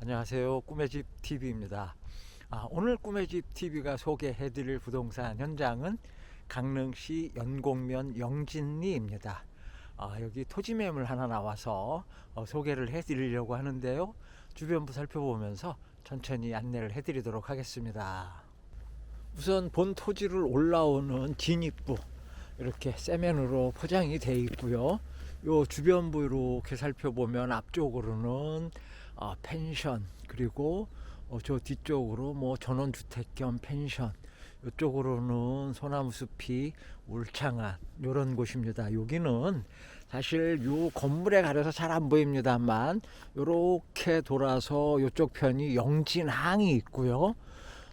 안녕하세요. 꿈의 집 TV입니다. 아, 오늘 꿈의 집 TV가 소개해 드릴 부동산 현장은 강릉시 연곡면 영진리입니다. 아, 여기 토지 매물 하나 나와서 어, 소개를 해 드리려고 하는데요. 주변부 살펴보면서 천천히 안내를 해 드리도록 하겠습니다. 우선 본 토지를 올라오는 진입부 이렇게 세면으로 포장이 되어 있고요. 요 주변부 이렇게 살펴보면 앞쪽으로는 어, 펜션 그리고 어, 저 뒤쪽으로 뭐 전원주택 겸 펜션 이쪽으로는 소나무 숲이 울창한 이런 곳입니다. 여기는 사실 요 건물에 가려서 잘 안 보입니다만 요렇게 돌아서 요쪽 편이 영진항이 있고요.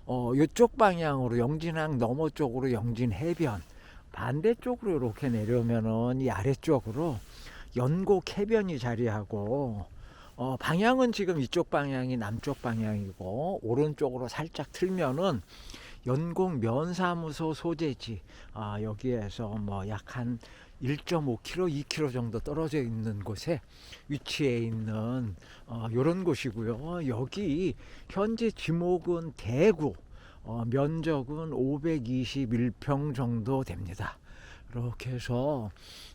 어, 요쪽 방향으로 영진항 너머 쪽으로 영진 해변 반대쪽으로 이렇게 내려오면은 이 아래쪽으로 연곡 해변이 자리하고 어, 방향은 지금 이쪽 방향이 남쪽 방향이고 오른쪽으로 살짝 틀면은 연곡 면사무소 소재지 아, 여기에서 뭐 약 한 1.5km, 2km 정도 떨어져 있는 곳에 위치해 있는 어, 이런 곳이고요. 여기 현재 지목은 대구 어, 면적은 521평 정도 됩니다. 이렇게 해서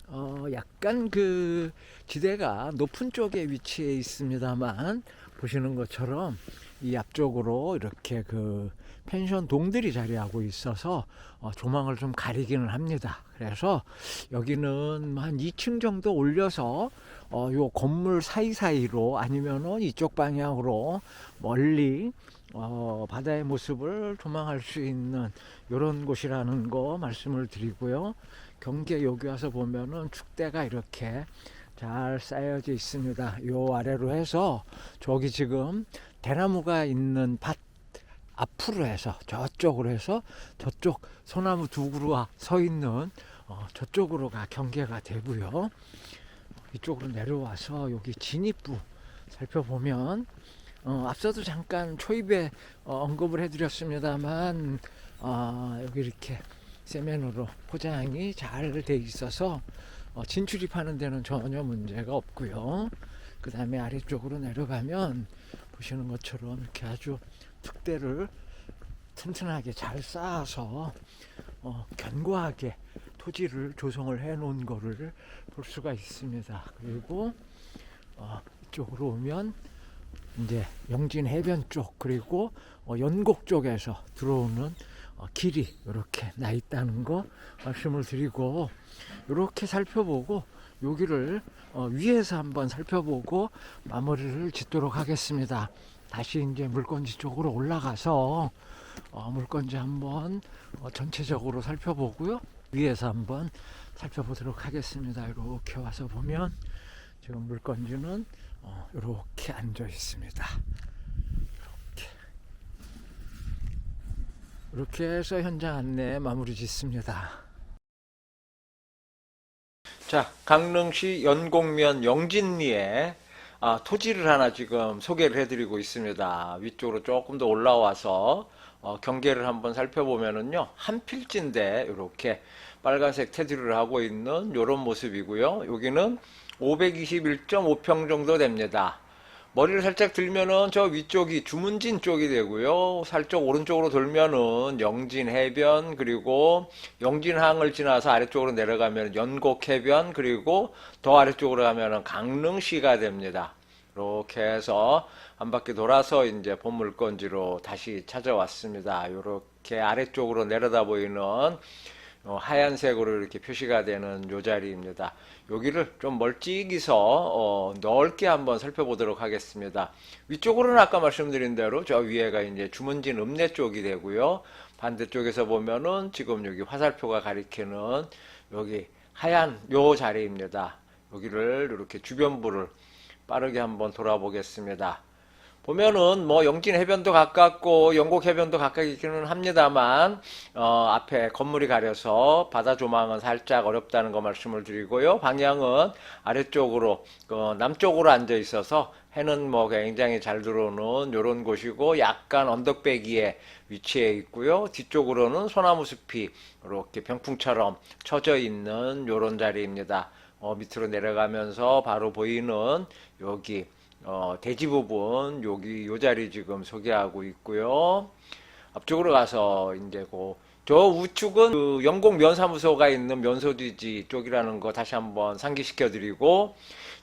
어, 약간 그 지대가 높은 쪽에 위치해 있습니다만 보시는 것처럼 이 앞쪽으로 이렇게 그 펜션 동들이 자리하고 있어서 어, 조망을 좀 가리기는 합니다. 그래서 여기는 한 2층 정도 올려서 어, 요 건물 사이사이로 아니면은 이쪽 방향으로 멀리 어, 바다의 모습을 조망할 수 있는 이런 곳이라는 거 말씀을 드리고요. 경계 여기 와서 보면은 축대가 이렇게 잘 쌓여져 있습니다. 요 아래로 해서 저기 지금 대나무가 있는 밭 앞으로 해서 저쪽으로 해서 저쪽 소나무 두 그루가 서 있는 어, 저쪽으로가 경계가 되고요. 이쪽으로 내려와서 여기 진입부 살펴보면 어, 앞서도 잠깐 초입에 어, 언급을 해드렸습니다만 어, 여기 이렇게 세면으로 포장이 잘 돼 있어서 어, 진출입하는 데는 전혀 문제가 없고요. 그 다음에 아래쪽으로 내려가면 보시는 것처럼 이렇게 아주 특대를 튼튼하게 잘 쌓아서 어, 견고하게 토지를 조성을 해 놓은 거를 볼 수가 있습니다. 그리고 어, 이쪽으로 오면 이제 영진 해변 쪽 그리고 어, 연곡 쪽에서 들어오는 어, 길이 이렇게 나 있다는 거 말씀을 드리고 이렇게 살펴보고 여기를 어, 위에서 한번 살펴보고 마무리를 짓도록 하겠습니다. 다시 이제 물건지 쪽으로 올라가서 어, 물건지 한번 어, 전체적으로 살펴보고요. 위에서 한번 살펴보도록 하겠습니다. 이렇게 와서 보면 지금 물건지는 어, 이렇게 앉아 있습니다. 이렇게 이렇게 해서 현장 안내 마무리 짓습니다. 자, 강릉시 연곡면 영진리에 아, 토지를 하나 지금 소개를 해드리고 있습니다. 위쪽으로 조금 더 올라와서 어, 경계를 한번 살펴보면은요, 한 필지인데 이렇게 빨간색 테두리를 하고 있는 이런 모습이고요. 여기는 521.5평 정도 됩니다. 머리를 살짝 들면은 저 위쪽이 주문진 쪽이 되고요. 살짝 오른쪽으로 돌면은 영진 해변 그리고 영진항을 지나서 아래쪽으로 내려가면 연곡 해변 그리고 더 아래쪽으로 가면은 강릉시가 됩니다. 이렇게 해서 한 바퀴 돌아서 이제 본 물건지로 다시 찾아왔습니다. 이렇게 아래쪽으로 내려다 보이는 어, 하얀색으로 이렇게 표시가 되는 요 자리입니다. 여기를 좀 멀찍이서 어, 넓게 한번 살펴보도록 하겠습니다. 위쪽으로는 아까 말씀드린 대로 저 위에가 이제 주문진 읍내 쪽이 되고요. 반대쪽에서 보면은 지금 여기 화살표가 가리키는 여기 하얀 요 자리입니다. 여기를 이렇게 주변부를 빠르게 한번 돌아보겠습니다. 보면은 뭐 영진 해변도 가깝고 영곡 해변도 가깝기는 합니다만 어, 앞에 건물이 가려서 바다 조망은 살짝 어렵다는 거 말씀을 드리고요. 방향은 아래쪽으로 어, 남쪽으로 앉아 있어서 해는 뭐 굉장히 잘 들어오는 이런 곳이고 약간 언덕배기에 위치해 있고요. 뒤쪽으로는 소나무 숲이 이렇게 병풍처럼 쳐져 있는 이런 자리입니다. 어, 밑으로 내려가면서 바로 보이는 여기 어, 대지 부분 여기 요 자리 지금 소개하고 있고요. 앞쪽으로 가서 이제 그 저 우측은 그 영공 면사무소가 있는 면소디지 쪽이라는 거 다시 한번 상기시켜 드리고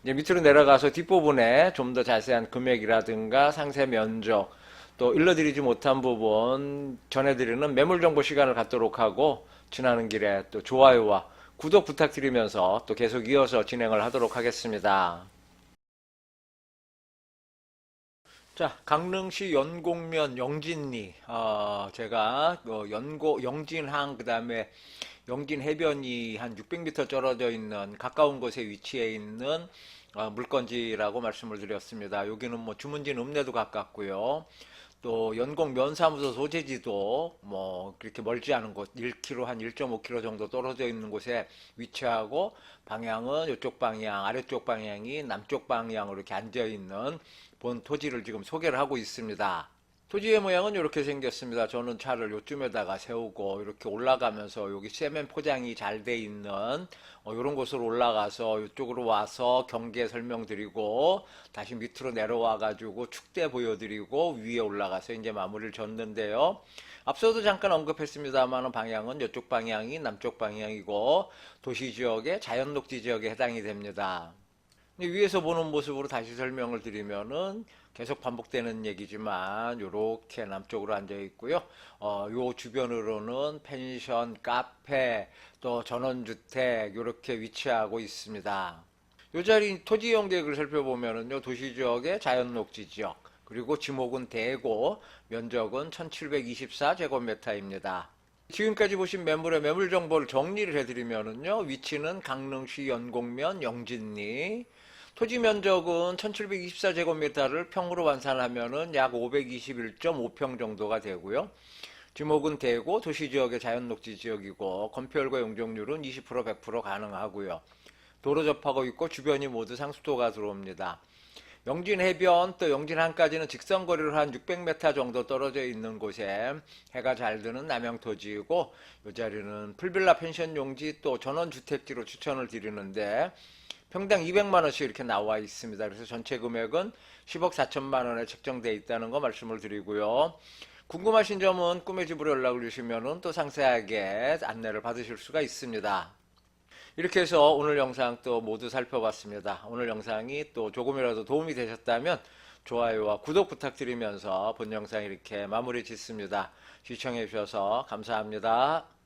이제 밑으로 내려가서 뒷부분에 좀 더 자세한 금액이라든가 상세 면적 또 일러드리지 못한 부분 전해드리는 매물 정보 시간을 갖도록 하고 지나는 길에 또 좋아요와 구독 부탁드리면서 또 계속 이어서 진행을 하도록 하겠습니다. 자, 강릉시 연곡면 영진리, 어, 제가 그 연고 영진항 그다음에 영진 해변이 한 600m 떨어져 있는 가까운 곳에 위치해 있는 어, 물건지라고 말씀을 드렸습니다. 여기는 뭐 주문진 읍내도 가깝고요. 또 연곡 면사무소 소재지도 뭐 그렇게 멀지 않은 곳 1km 한 1.5km 정도 떨어져 있는 곳에 위치하고 방향은 이쪽 방향 아래쪽 방향이 남쪽 방향으로 이렇게 앉아 있는 본 토지를 지금 소개를 하고 있습니다. 토지의 모양은 이렇게 생겼습니다. 저는 차를 요쯤에다가 세우고 이렇게 올라가면서 여기 세면 포장이 잘 돼 있는 이런 곳으로 올라가서 이쪽으로 와서 경계 설명드리고 다시 밑으로 내려와 가지고 축대 보여드리고 위에 올라가서 이제 마무리를 졌는데요. 앞서도 잠깐 언급했습니다만 방향은 이쪽 방향이 남쪽 방향이고 도시 지역의 자연 녹지 지역에 해당이 됩니다. 위에서 보는 모습으로 다시 설명을 드리면은 계속 반복되는 얘기지만 요렇게 남쪽으로 앉아 있고요. 어, 요 주변으로는 펜션, 카페, 또 전원주택 요렇게 위치하고 있습니다. 요 자리 토지 이용 계획을 살펴보면은요. 도시 지역의 자연 녹지 지역 그리고 지목은 대고 면적은 1724제곱미터입니다. 지금까지 보신 매물의 매물 정보를 정리를 해드리면은요. 위치는 강릉시 연곡면 영진리 토지 면적은 1724제곱미터를 평으로 환산하면은 약 521.5평 정도가 되고요. 지목은 대고 도시 지역의 자연 녹지 지역이고 건폐율과 용적률은 20% 100% 가능하고요. 도로 접하고 있고 주변이 모두 상수도가 들어옵니다. 영진 해변 또 영진 항까지는 직선 거리로 한 600m 정도 떨어져 있는 곳에 해가 잘 드는 남양 토지이고 이 자리는 풀빌라 펜션 용지 또 전원 주택지로 추천을 드리는데 평당 200만 원씩 이렇게 나와 있습니다. 그래서 전체 금액은 10억 4천만 원에 책정되어 있다는 거 말씀을 드리고요. 궁금하신 점은 꿈의 집으로 연락을 주시면 또 상세하게 안내를 받으실 수가 있습니다. 이렇게 해서 오늘 영상 또 모두 살펴봤습니다. 오늘 영상이 또 조금이라도 도움이 되셨다면 좋아요와 구독 부탁드리면서 본 영상 이렇게 마무리 짓습니다. 시청해 주셔서 감사합니다.